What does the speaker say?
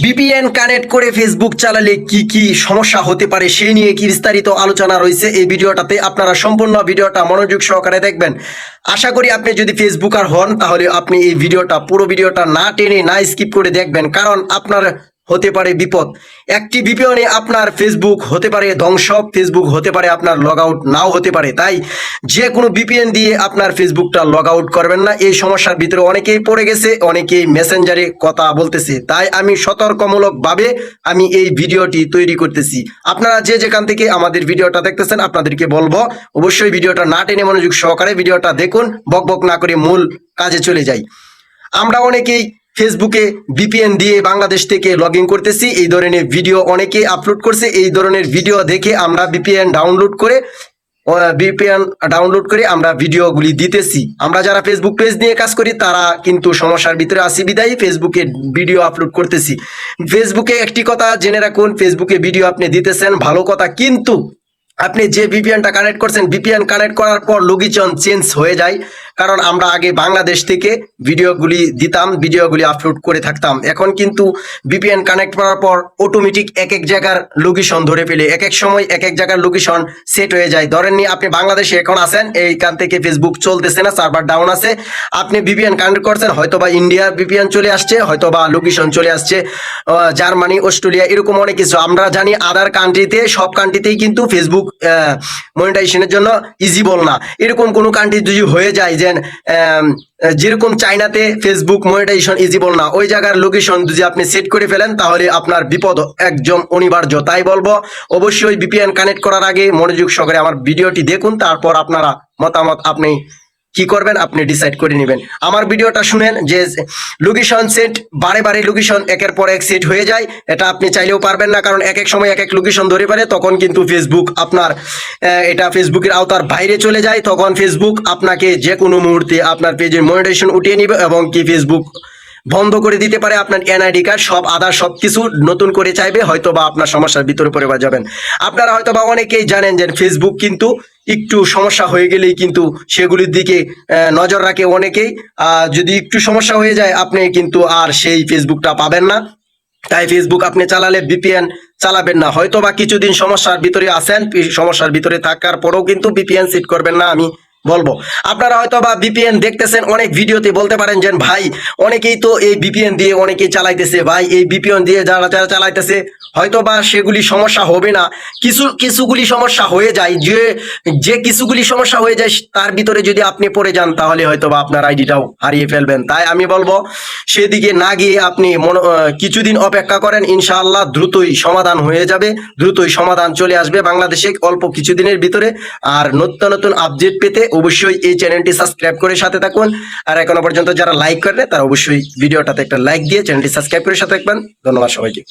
বিপিএন connect করে Facebook চালালে কি কি সমস্যা হতে পারে সেই নিয়ে কি বিস্তারিত আলোচনা রয়েছে এই ভিডিওটাতে আপনারা সম্পূর্ণ ভিডিওটা মনোযোগ সহকারে দেখবেন। আশা করি আপনি যদি ফেসবুকার হন, তাহলে আপনি এই ভিডিওটা, পুরো ভিডিওটা না টেনে, না স্কিপ করে দেখবেন। কারণ আপনার হতে পারে বিপদ। একটি বিপিএনে আপনার ফেসবুক হতে পারে ধ্বংস ফেসবুক হতে পারে আপনার লগ আউট নাও হতে পারে। তাই যে কোনো বিপিএন দিয়ে আপনার ফেসবুকটা লগ আউট করবেন না। এই সমস্যার ভিতরে অনেকেই পড়ে গেছে, অনেকেই মেসেঞ্জারে কথা বলতেছে। তাই আমি সতর্কমূলকভাবে আমি এই ভিডিওটি তৈরি করতেছি। আপনারা যে যেখান থেকে আমাদের ভিডিওটা দেখতেছেন, আপনাদেরকে বলব, অবশ্যই ভিডিওটা না টেনে মনোযোগ সহকারে ভিডিওটা দেখুন, বক বক না করে মূল কাজে চলে যাই। আমরা অনেকেই ফেসবুকে ভিপিএন দিয়ে বাংলাদেশ থেকে লগ করতেছি। এই ধরনের ভিডিও অনেকেই আপলোড করছে। এই ধরনের ভিডিও দেখে আমরা ভিপিএন ডাউনলোড করে ভিপিএন ডাউনলোড করে আমরা ভিডিওগুলি দিতেছি। আমরা যারা ফেসবুক পেজ নিয়ে কাজ করি, তারা কিন্তু সমস্যার ভিতরে আসি বিদায়ী ফেসবুকে ভিডিও আপলোড করতেছি। ফেসবুকে একটি কথা জেনে রাখুন। ফেসবুকে ভিডিও আপনি দিতেছেন, ভালো কথা। কিন্তু আপনি যে ভিপিএনটা কানেক্ট করছেন ভিপিএন কানেক্ট করার পর লোকেশন চেঞ্জ হয়ে যায়। কারণ আমরা আগে বাংলাদেশ থেকে ভিডিওগুলি দিতাম, ভিডিওগুলি আপলোড করে থাকতাম। এখন কিন্তু ভিপিএন কানেক্ট করার পর অটোমেটিক এক এক জায়গার লোকেশন ধরে ফেলে। এক এক সময় এক এক জায়গার লোকেশন সেট হয়ে যায়। ধরেন নি আপনি বাংলাদেশে এখন আছেন, এইখান থেকে ফেসবুক চলতেছে না সার্ভার ডাউন আছে। আপনি ভিপিএন কানেক্ট করছেন হয়তো বা ইন্ডিয়ার ভিপিএন চলে আসছে হয়তো বা লোকেশন চলে আসছে জার্মানি অস্ট্রেলিয়া এরকম অনেক কিছু। আমরা জানি আদার কান্ট্রিতে সব কান্ট্রিতেই কিন্তু ফেসবুক মনিটাইজেশনের জন্য ইজিবল না। এরকম কোনো কান্ট্রি যদি হয়ে যায় যে যেরকম চাইনাতে ফেসবুক মনিটাইজেশন ইজিবল না, ওই জায়গার লোকেশন যদি আপনি সেট করে ফেলেন, তাহলে আপনার বিপদ একদম অনিবার্য। তাই বলব, অবশ্যই বিপিএন কানেক্ট করার আগে মনোযোগ সহকারে আমার ভিডিওটি দেখুন, তারপর আপনারা মতামত আপনি কি করবেন? আপনি ডিসাইড করে নেবেন। আমার ভিডিওটা শুনেন যে লোকেশন সেট বারে বারে লোকেশন একের পর এক সেট হয়ে যায়। এটা আপনি চাইলেও পারবেন না, কারণ এক এক সময় এক এক লোকেশন ধরে পারে তখন কিন্তু ফেসবুক আপনার এটা ফেসবুকের আওতার বাইরে চলে যায়। তখন ফেসবুক আপনাকে যে কোনো মুহূর্তে আপনার পেজের মনিটেশন উঠিয়ে নেবে এবং কি ফেসবুক বন্ধ করে দিতে পারে আপনার এনআইডি কার্ড, সব আধার সব কিছু নতুন করে চাইবে হয়তো বা আপনার সমস্যার ভিতরে পড়ে যাবেন। আপনারা হয়তো বা অনেকেই জানেন যে ফেসবুক কিন্তু একটু সমস্যা হয়ে গেলেই কিন্তু সেগুলির দিকে নজর রাখে অনেকেই। যদি একটু সমস্যা হয়ে যায়, আপনি কিন্তু আর সেই ফেসবুকটা পাবেন না। তাই ফেসবুক আপনি চালালে বিপিএন চালাবেন না। হয়তো বা কিছুদিন সমস্যার ভিতরে আসেন সমস্যার ভিতরে থাকার পরেও কিন্তু বিপিএন সেট করবেন না, আমি বলব। আপনারা হয়তো বা বিপিএন দেখতেছেন, অনেক ভিডিওতে বলতে পারেন যে, ভাই, অনেকেই তো এই বিপিএন দিয়ে অনেকেই চালাইতেছে। ভাই, এই বিপিএন দিয়ে যারা যারা চালাইতেছে হয়তো বা সেগুলি সমস্যা হবে না। কিছু, কিছুগুলি সমস্যা হয়ে যায়। যে যে কিছুগুলি সমস্যা হয়ে যায়, তার ভিতরে যদি আপনি পড়ে যান, তাহলে হয়তো বা আপনার আইডিটাও হারিয়ে ফেলবেন। তাই আমি বলব, সেদিকে না গিয়ে আপনি কিছুদিন অপেক্ষা করেন, ইনশাআল্লাহ দ্রুতই সমাধান হয়ে যাবে, দ্রুতই সমাধান চলে আসবে বাংলাদেশে অল্প কিছুদিনের ভিতরে। আর নতুন নতুন আপডেট পেতে অবশ্যই এই চ্যানেলটি সাবস্ক্রাইব করে সাথে থাকুন। আর এখনও পর্যন্ত যারা লাইক করে তারা অবশ্যই ভিডিওটাতে একটা লাইক দিয়ে চ্যানেলটি সাবস্ক্রাইব করে সাথে থাকবেন। ধন্যবাদ সবাইকে।